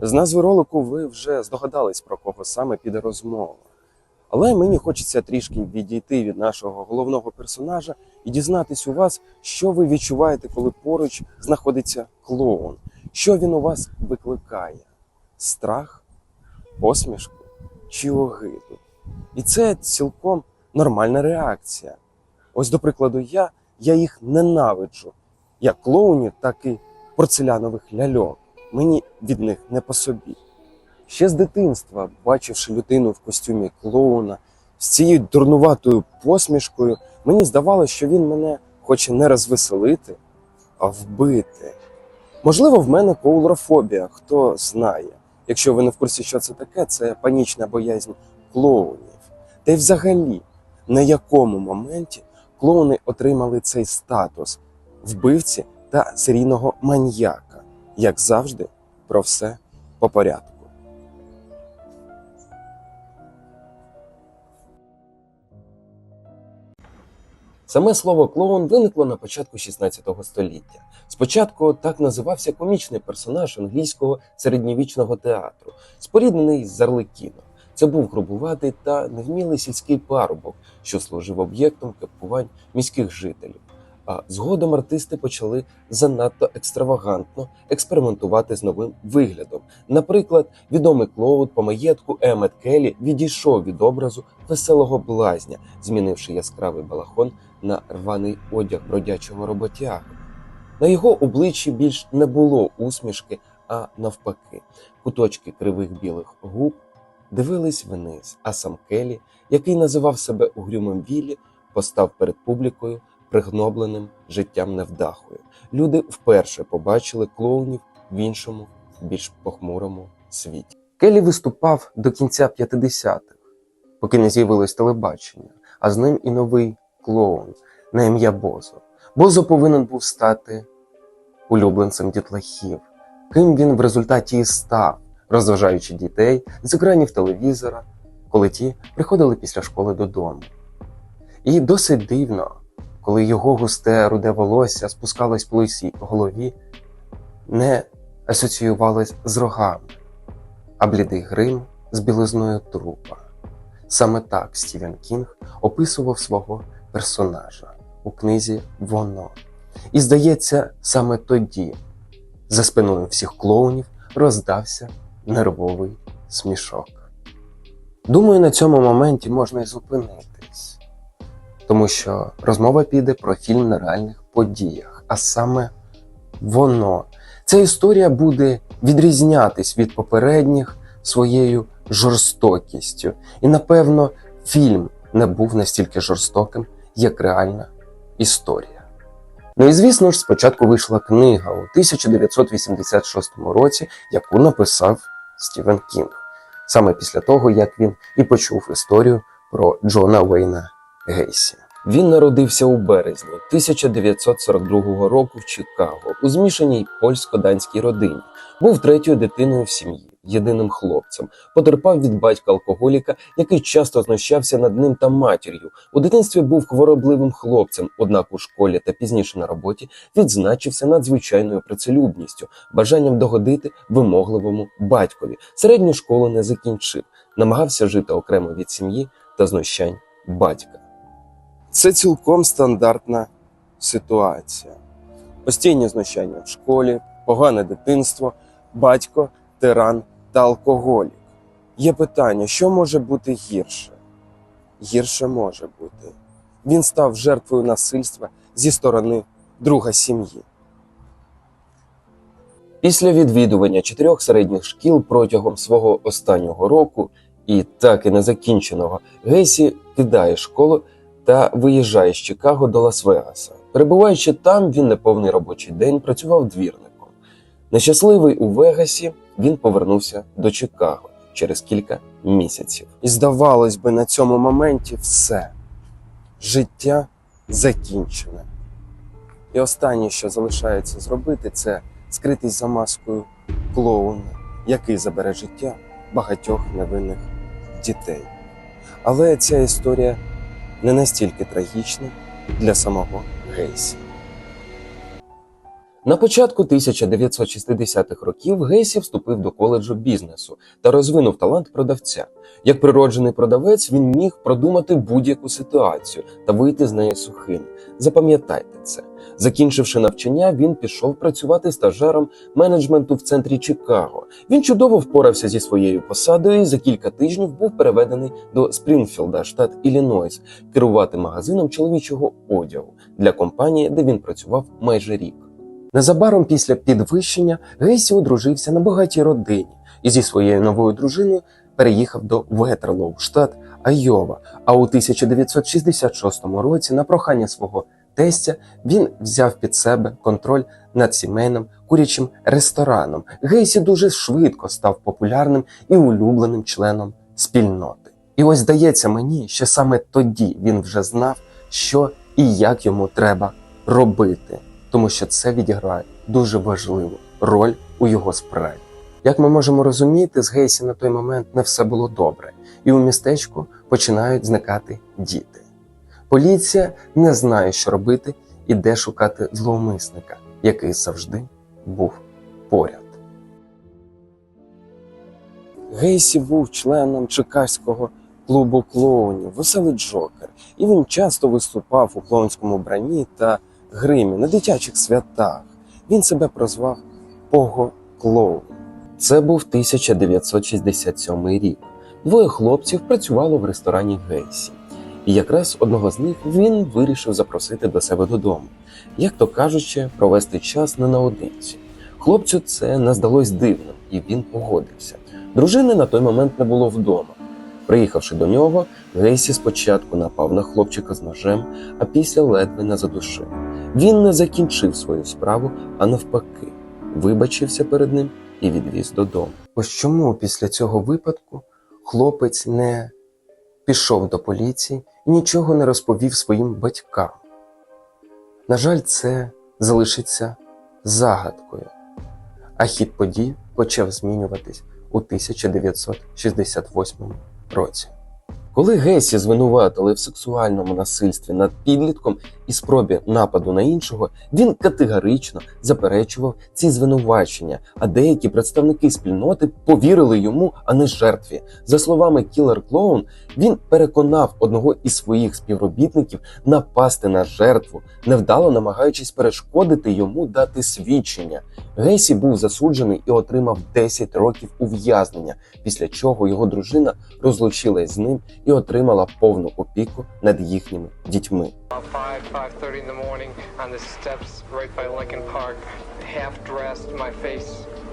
З назви ролику ви вже здогадались, про кого саме піде розмова. Але мені хочеться трішки відійти від нашого головного персонажа і дізнатись у вас, що ви відчуваєте, коли поруч знаходиться клоун. Що він у вас викликає? Страх, посмішку чи огиду? І це цілком нормальна реакція. Ось, до прикладу, я, я їх ненавиджу, як клоунів, так і порцелянових ляльок. Мені від них не по собі. Ще з дитинства, бачивши людину в костюмі клоуна з цією дурнуватою посмішкою, мені здавалося, що він мене хоче не розвеселити, а вбити. Можливо, в мене коулрофобія, хто знає. Якщо ви не в курсі, що це таке, це панічна боязнь клоунів. Та й взагалі, на якому моменті клоуни отримали цей статус вбивці та серійного маньяка. Як завжди, про все по порядку. Саме слово клоун виникло на початку 16 століття. Спочатку так називався комічний персонаж англійського середньовічного театру, споріднений з Арлекіном. Це був грубуватий та невмілий сільський парубок, що служив об'єктом кепкувань міських жителів. А згодом артисти почали занадто екстравагантно експериментувати з новим виглядом. Наприклад, відомий клоун по маєтку Емет Келлі відійшов від образу веселого блазня, змінивши яскравий балахон на рваний одяг бродячого роботяги. На його обличчі більш не було усмішки, а навпаки, куточки кривих білих губ дивились вниз, а сам Келлі, який називав себе угрюмим Віллі, постав перед публікою пригнобленим життям невдахою. Люди вперше побачили клоунів в іншому, більш похмурому світі. Келлі виступав до кінця 50-х, поки не з'явилось телебачення, а з ним і новий клоун на ім'я Бозо. Бозо повинен був стати улюбленцем дітлахів, ким він в результаті і став, розважаючи дітей з екранів телевізора, коли ті приходили після школи додому. І досить дивно, коли його густе руде волосся спускалось по лисій голові, не асоціювалось з рогами, а блідий грим з білизною трупа. Саме так Стівен Кінг описував свого персонажа у книзі Воно. І здається, саме тоді за спиною всіх клоунів роздався нервовий смішок. Думаю, на цьому моменті можна і зупинитись, тому що розмова піде про фільм на реальних подіях, а саме воно. Ця історія буде відрізнятись від попередніх своєю жорстокістю. І напевно фільм не був настільки жорстоким, як реальна історія. Ну і звісно ж, спочатку вийшла книга у 1986 році, яку написав Стівен Кінг, саме після того, як він і почув історію про Джона Уейна Гейсі. Він народився у березні 1942 року в Чикаго у змішаній польсько-данській родині. Був третьою дитиною в сім'ї, єдиним хлопцем. Потерпав від батька алкоголіка, який часто знущався над ним та матір'ю. У дитинстві був хворобливим хлопцем, однак у школі та пізніше на роботі відзначився надзвичайною працелюбністю, бажанням догодити вимогливому батькові. Середню школу не закінчив, намагався жити окремо від сім'ї та знущань батька. Це цілком стандартна ситуація. Постійні знущання в школі, погане дитинство, батько, тиран та алкоголік. Є питання, що може бути гірше? Гірше може бути. Він став жертвою насильства зі сторони друга сім'ї. Після відвідування чотирьох середніх шкіл протягом свого останнього року і так і незакінченого Гейсі кидає школу та виїжджає з Чикаго до Лас-Вегаса. Перебуваючи там, він неповний робочий день працював двірником. Нещасливий у Вегасі, він повернувся до Чикаго через кілька місяців. І здавалось би, на цьому моменті все життя закінчене. І останнє, що залишається зробити, це скритись за маскою клоуна, який забере життя багатьох невинних дітей. Але ця історія не настільки трагічна для самого Гейсі. На початку 1960-х років Гейсі вступив до коледжу бізнесу та розвинув талант продавця. Як природжений продавець, він міг продумати будь-яку ситуацію та вийти з неї сухим. Запам'ятайте це. Закінчивши навчання, він пішов працювати стажером менеджменту в центрі Чикаго. Він чудово впорався зі своєю посадою і за кілька тижнів був переведений до Спрінфілда, штат Іллінойс, керувати магазином чоловічого одягу для компанії, де він працював майже рік. Незабаром після підвищення Гейсі одружився на багатій родині і зі своєю новою дружиною переїхав до Ветерлоу, штат Айова. А у 1966 році на прохання свого тестя він взяв під себе контроль над сімейним курячим рестораном. Гейсі дуже швидко став популярним і улюбленим членом спільноти. І ось здається мені, що саме тоді він вже знав, що і як йому треба робити, тому що це відіграє дуже важливу роль у його справі. Як ми можемо розуміти, з Гейсі на той момент не все було добре, і у містечку починають зникати діти. Поліція не знає, що робити і де шукати зловмисника, який завжди був поряд. Гейсі був членом чекаського клубу клоунів Веселий Джокер, і він часто виступав у клоунському бранні та гримі на дитячих святах. Він себе прозвав Пого Клоун. Це був 1967 рік. Двоє хлопців працювало в ресторані Гейсі. І якраз одного з них він вирішив запросити до себе додому, як то кажучи, провести час не наодинці. Хлопцю це не здалось дивним, і він погодився. Дружини на той момент не було вдома. Приїхавши до нього, Гейсі спочатку напав на хлопчика з ножем, а після ледве не задушив. Він не закінчив свою справу, а навпаки, вибачився перед ним і відвіз додому. Ось чому після цього випадку хлопець не пішов до поліції і нічого не розповів своїм батькам. На жаль, це залишиться загадкою, а хід подій почав змінюватись у 1968 році. Коли Гесі звинуватили в сексуальному насильстві над підлітком і спробі нападу на іншого, він категорично заперечував ці звинувачення, а деякі представники спільноти повірили йому, а не жертві. За словами Кілер Клоун, він переконав одного із своїх співробітників напасти на жертву, невдало намагаючись перешкодити йому дати свідчення. Гейсі був засуджений і отримав 10 років ув'язнення, після чого його дружина розлучилась з ним і отримала повну опіку над їхніми дітьми. About 5, 5.30 in the morning on the steps right by Lincoln Park, half dressed, my face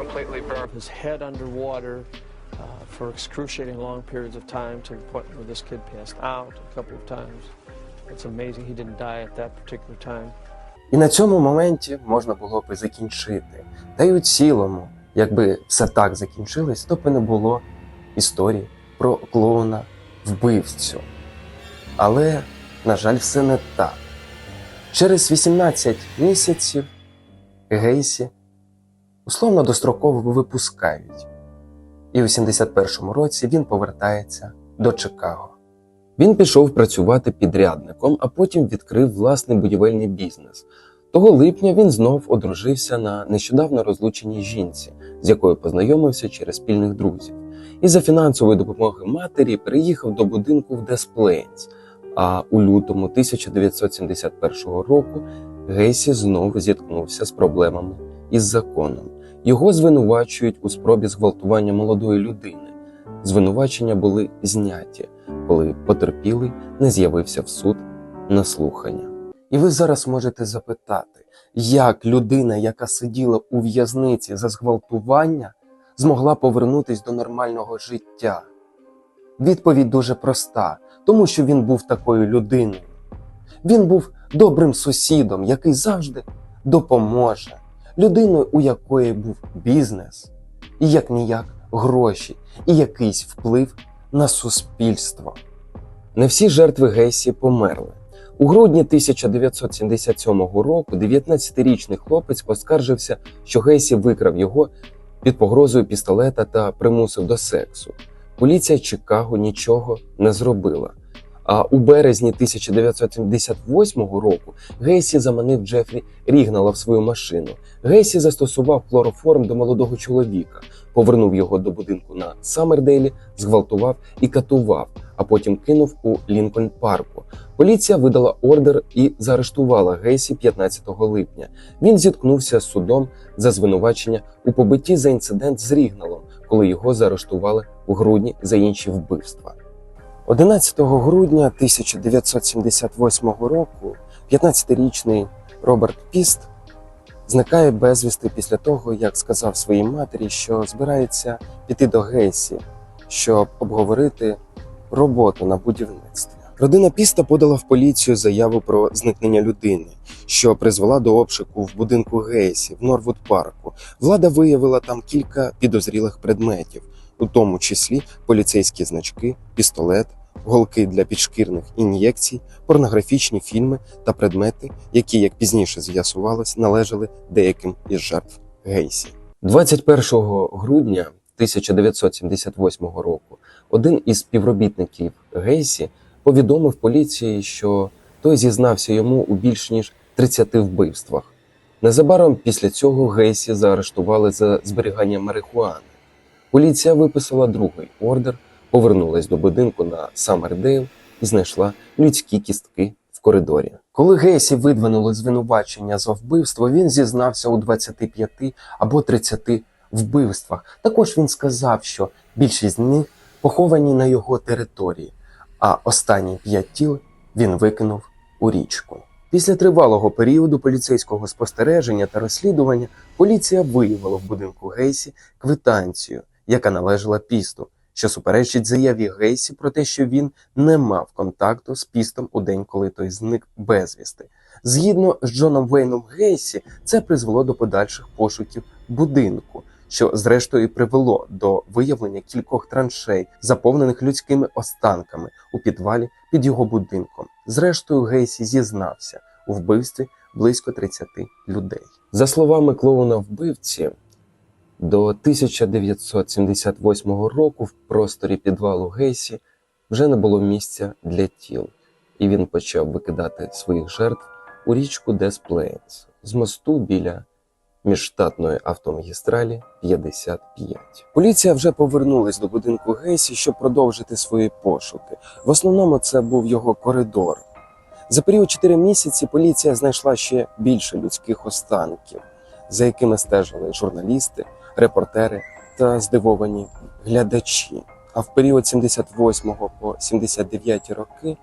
completely burned. his head underwater uh, for excruciating long periods of time to the point where this kid passed out a couple of times. It's amazing he didn't die at that particular time. І на цьому моменті можна було би закінчити. Та й у цілому, якби все так закінчилось, то б і не було історії про клоуна вбивцю. Але, на жаль, все не так. Через 18 місяців Гейсі условно достроково випускають. І у 71-му році він повертається до Чикаго. Він пішов працювати підрядником, а потім відкрив власний будівельний бізнес. Того липня він знов одружився на нещодавно розлученій жінці, з якою познайомився через спільних друзів. І за фінансової допомоги матері переїхав до будинку в Десплейнс. А у лютому 1971 року Гейсі знову зіткнувся з проблемами із законом. Його звинувачують у спробі зґвалтування молодої людини. Звинувачення були зняті, коли потерпілий не з'явився в суд на слухання. І ви зараз можете запитати, як людина, яка сиділа у в'язниці за зґвалтування, змогла повернутись до нормального життя? Відповідь дуже проста, тому що він був такою людиною. Він був добрим сусідом, який завжди допоможе, людиною, у якої був бізнес, і як ніяк гроші, і якийсь вплив на суспільство. Не всі жертви Гейсі померли. У грудні 1977 року 19-річний хлопець поскаржився, що Гейсі викрав його під погрозою пістолета та примусив до сексу. Поліція Чикаго нічого не зробила. А у березні 1978 року Гейсі заманив Джефрі Рігнала в свою машину. Гейсі застосував хлороформ до молодого чоловіка, повернув його до будинку на Саммердейлі, зґвалтував і катував, а потім кинув у Лінкольн парку. Поліція видала ордер і заарештувала Гейсі 15 липня. Він зіткнувся з судом за звинувачення у побитті за інцидент з Рігналом, коли його заарештували у грудні за інші вбивства. 11 грудня 1978 року 15-річний Роберт Піст зникає безвісти після того, як сказав своїй матері, що збирається піти до Гейсі, щоб обговорити роботу на будівництві. Родина Піста подала в поліцію заяву про зникнення людини, що призвела до обшуку в будинку Гейсі в Норвуд парку. Влада виявила там кілька підозрілих предметів, у тому числі поліцейські значки, пістолет, голки для підшкірних ін'єкцій, порнографічні фільми та предмети, які, як пізніше з'ясувалось, належали деяким із жертв Гейсі. 21 грудня 1978 року один із співробітників Гейсі повідомив поліції, що той зізнався йому у більш ніж 30 вбивствах. Незабаром після цього Гейсі заарештували за зберігання марихуани. Поліція виписала другий ордер, повернулась до будинку на Саммердейл і знайшла людські кістки в коридорі. Коли Гейсі видвинули звинувачення за вбивство, він зізнався у 25 або 30 вбивствах. Також він сказав, що більшість з них поховані на його території, а останні п'ять тіл він викинув у річку. Після тривалого періоду поліцейського спостереження та розслідування поліція виявила в будинку Гейсі квитанцію, яка належала пісту, що суперечить заяві Гейсі про те, що він не мав контакту з пістом у день, коли той зник безвісти. Згідно з Джоном Вейном Гейсі, це призвело до подальших пошуків будинку, що зрештою привело до виявлення кількох траншей, заповнених людськими останками у підвалі під його будинком. Зрештою, Гейсі зізнався у вбивстві близько 30 людей. За словами клоуна вбивці, до 1978 року в просторі підвалу Гейсі вже не було місця для тіл, і він почав викидати своїх жертв у річку Дес Плейнс з мосту біля міжштатної автомагістралі 55. Поліція вже повернулась до будинку Гейсі, щоб продовжити свої пошуки. В основному це був його коридор. За період 4 місяці поліція знайшла ще більше людських останків, за якими стежили журналісти, репортери та здивовані глядачі. А в період 78 по 79 роки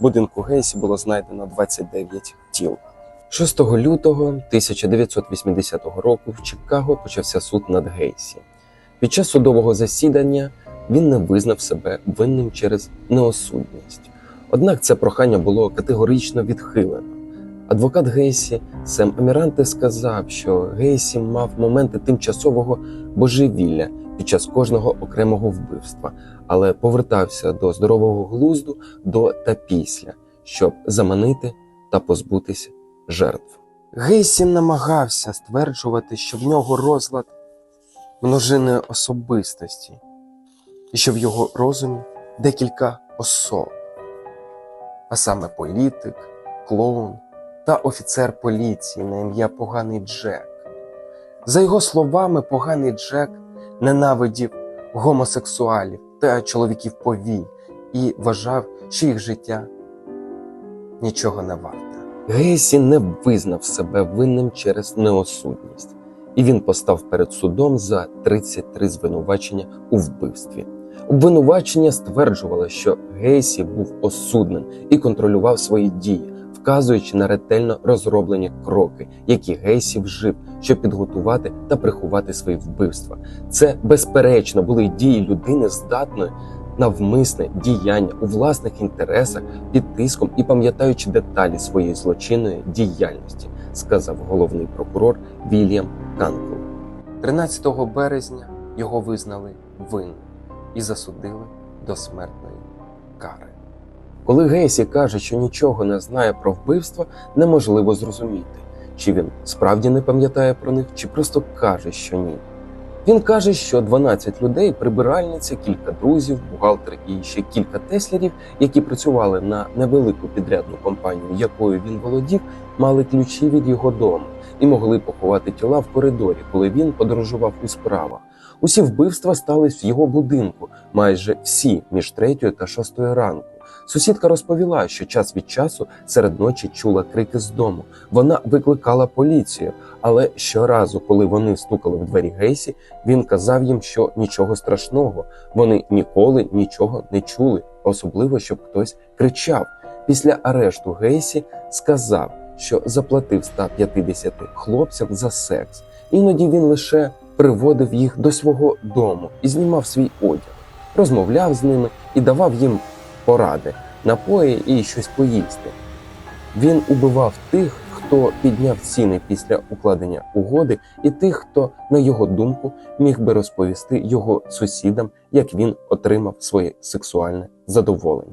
будинку Гейсі було знайдено 29 тіл. 6 лютого 1980 року в Чикаго почався суд над Гейсі. Під час судового засідання він не визнав себе винним через неосудність. Однак це прохання було категорично відхилено. Адвокат Гейсі Сем Аміранте сказав, що Гейсі мав моменти тимчасового божевілля під час кожного окремого вбивства, але повертався до здорового глузду до та після, щоб заманити та позбутися жертв. Гейсі намагався стверджувати, що в нього розлад множинної особистості, і що в його розумі декілька особ, а саме політик, клоун та офіцер поліції на ім'я Поганий Джек. За його словами, поганий Джек ненавидів гомосексуалів та чоловіків повій і вважав, що їх життя нічого не варте. Гейсі не визнав себе винним через неосудність, і він постав перед судом за 33 звинувачення у вбивстві. Обвинувачення стверджувало, що Гейсі був осудним і контролював свої дії, вказуючи на ретельно розроблені кроки, які Гейсі вжив, щоб підготувати та приховати свої вбивства. Це безперечно були дії людини, здатної на вмисне діяння у власних інтересах під тиском і пам'ятаючи деталі своєї злочинної діяльності, сказав головний прокурор Вільям Канкл. 13 березня його визнали винним і засудили до смертної кари. Коли Гейсі каже, що нічого не знає про вбивство, неможливо зрозуміти, чи він справді не пам'ятає про них, чи просто каже, що ні. Він каже, що 12 людей, прибиральниця, кілька друзів, бухгалтер і ще кілька теслерів, які працювали на невелику підрядну компанію, якою він володів, мали ключі від його дому і могли поховати тіла в коридорі, коли він подорожував у справах. Усі вбивства стались в його будинку, майже всі між третьою та шостою ранку. Сусідка розповіла, що час від часу серед ночі чула крики з дому. Вона викликала поліцію, але щоразу, коли вони стукали в двері Гейсі, він казав їм, що нічого страшного, вони ніколи нічого не чули, особливо щоб хтось кричав. Після арешту Гейсі сказав, що заплатив 150 хлопцям за секс. Іноді він лише приводив їх до свого дому і знімав свій одяг, розмовляв з ними і давав їм поради, напої і щось поїсти. Він убивав тих, хто підняв ціни після укладення угоди, і тих, хто, на його думку, міг би розповісти його сусідам, як він отримав своє сексуальне задоволення.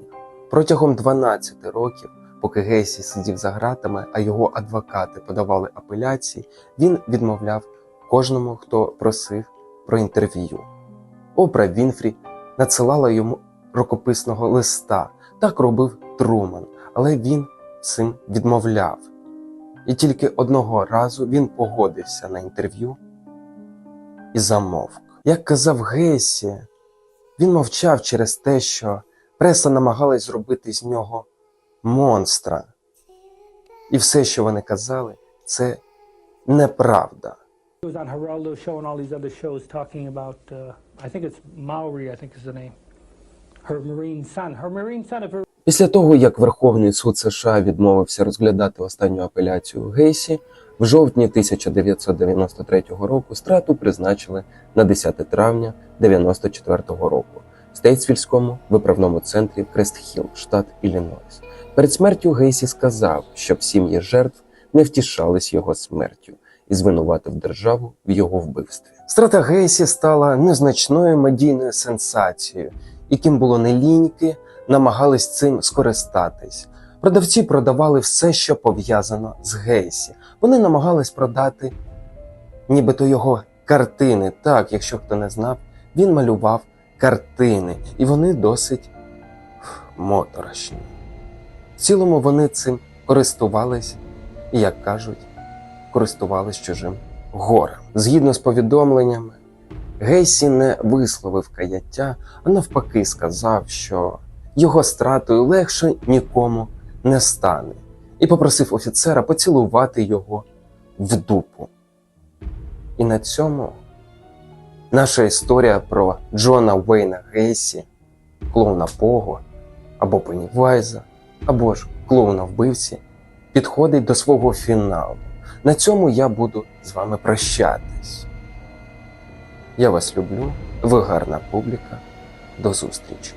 Протягом 12 років, поки Гейсі сидів за ґратами, а його адвокати подавали апеляції, він відмовляв кожному, хто просив про інтерв'ю. Опра Вінфрі надсилала йому рукописного листа. Так робив Труман, але він цим відмовляв. І тільки одного разу він погодився на інтерв'ю і замовк. Як казав Гесі, він мовчав через те, що преса намагалась зробити з нього монстра. І все, що вони казали, це неправда. Was on Geraldo's show and all these other shows talking about, uh, I think it's Maori, I think is the name. Після того, як Верховний суд США відмовився розглядати останню апеляцію Гейсі, в жовтні 1993 року страту призначили на 10 травня 1994 року в Стейтсвільському виправному центрі Крест-Хілл, штат Іллінойс. Перед смертю Гейсі сказав, щоб сім'ї жертв не втішались його смертю і звинуватив державу в його вбивстві. Страта Гейсі стала незначною медійною сенсацією, яким було не ліньки, намагались цим скористатись. Продавці продавали все, що пов'язано з Гейсі. Вони намагались продати нібито його картини. Так, якщо хто не знав, він малював картини, і вони досить моторошні. В цілому вони цим користувались, і, як кажуть, користувались чужим горем. Згідно з повідомленнями, Гейсі не висловив каяття, а навпаки сказав, що його стратою легше нікому не стане, і попросив офіцера поцілувати його в дупу. І на цьому наша історія про Джона Уейна Гейсі, клоуна Пого або Пеннівайза, або ж клоуна вбивці підходить до свого фіналу. На цьому я буду з вами прощатись. Я вас люблю, ви гарна публіка. До зустрічі!